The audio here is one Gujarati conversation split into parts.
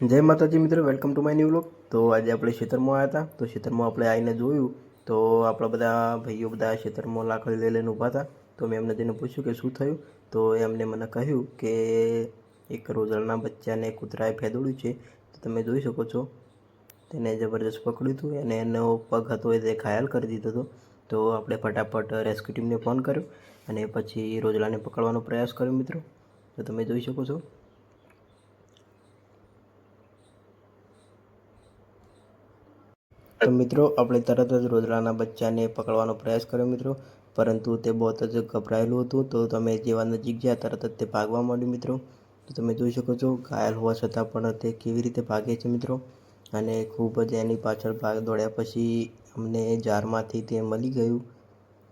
જય માતાજી મિત્રો welcome to my new vlog તો આજે આપણે ખેતરમાં આવ્યા હતા. તો ખેતરમાં આપણે આવીને જોયું. તો આપણા બધા ભાઈઓ બધા ખેતરમાં લાકડી લઈ લઈને ઊભા હતા. તો મેં એમને તેને પૂછ્યું કે શું થયું? તો એમને મને કહ્યું કે એક રોઝળના બચ્ચાને કૂતરાએ ફેદોડ્યું છે. તો તમે જોઈ શકો છો. તેને જબરજસ્ત પકડ્યું હતું. અને એનો પગ હતો એ ઘાયલ કરી દીધો હતો. તો આપણે ફટાફટ રેસ્ક્યુ ટીમને ફોન કર્યો અને પછી રોજલાને પકડવાનો પ્રયાસ કર્યો મિત્રો. તો તમે જોઈ શકો છો. તો મિત્રો, આપણે તરત જ રોદડાના બચ્ચાને પકડવાનો પ્રયાસ કર્યો મિત્રો. પરંતુ તે બહુ જ ગભરાયેલું હતું. તો તમે જેવા નજીક ગયા, તરત જ તે ભાગવા માંડ્યું મિત્રો. તો તમે જોઈ શકો છો, ઘાયલ હોવા છતાં પણ તે કેવી રીતે ભાગે છે મિત્રો. અને ખૂબ જ એની પાછળ ભાગ દોડ્યા પછી અમને જારમાંથી તે મળી ગયું.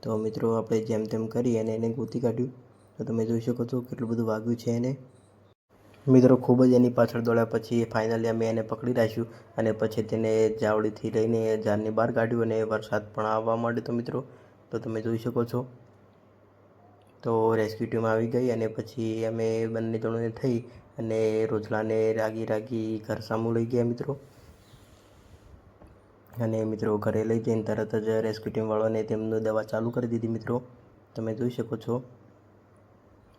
તો મિત્રો, આપણે જેમ તેમ કરી અને એને ગોતી કાઢ્યું. તો તમે જોઈ શકો છો, કેટલું બધું વાગ્યું છે એને. મિત્રો ખૂબ જ એની પાછળ દોડ્યા પછી ફાઇનલી અમે એને પકડી રાખ્યું અને પછી તેને જાવડીથી લઈને ઝાડની બહાર કાઢ્યું અને વરસાદ પણ આવવા માંડ્યો તો મિત્રો. તો તમે જોઈ શકો છો. તો રેસ્ક્યુ ટીમ આવી ગઈ અને પછી અમે બંને જણોને થઈ અને રોજલાને રાગી રાગી ઘર સામું લઈ ગયા મિત્રો. અને મિત્રો ઘરે લઈ જઈને તરત જ રેસ્ક્યુ ટીમવાળાને તેમનું દવા ચાલુ કરી દીધી મિત્રો. તમે જોઈ શકો છો.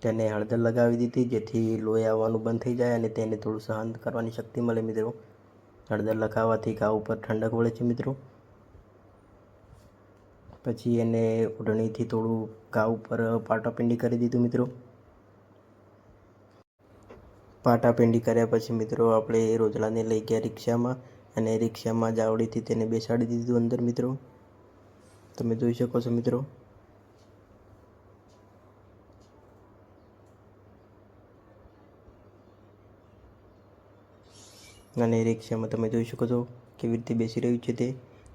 તેને હળદર લગાવી દીધી, જેથી લોહી આવવાનું બંધ થઈ જાય અને તેને થોડું સહન કરવાની શક્તિ મળે મિત્રો. હળદર લગાવવાથી ઘા ઉપર ઠંડક વળે છે મિત્રો. પછી એને ઓઢણીથી થોડું ઘા ઉપર પાટાપિંડી કરી દીધું મિત્રો. પાટાપિંડી કર્યા પછી મિત્રો આપણે રોજલાને લઈ ગયા રિક્ષામાં અને રિક્ષામાં જાવડીથી તેને બેસાડી દીધું અંદર મિત્રો. તમે જોઈ શકો છો મિત્રો. અને રિક્ષામાં તમે જોઈ શકો છો કેવી રીતે બેસી રહ્યું છે તે.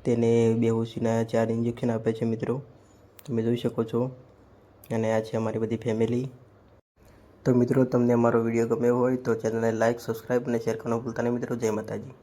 તેને બેહોશીના ચાર ઇન્જેક્શન આપે છે મિત્રો. તમે જોઈ શકો છો. અને આ છે અમારી બધી ફેમિલી તો મિત્રો, તમને અમારો વીડિયો ગમ્યો હોય તો ચેનલને લાઇક સબસ્ક્રાઈબ અને શેર કરવાનું ભૂલતા નહીં મિત્રો. જય માતાજી.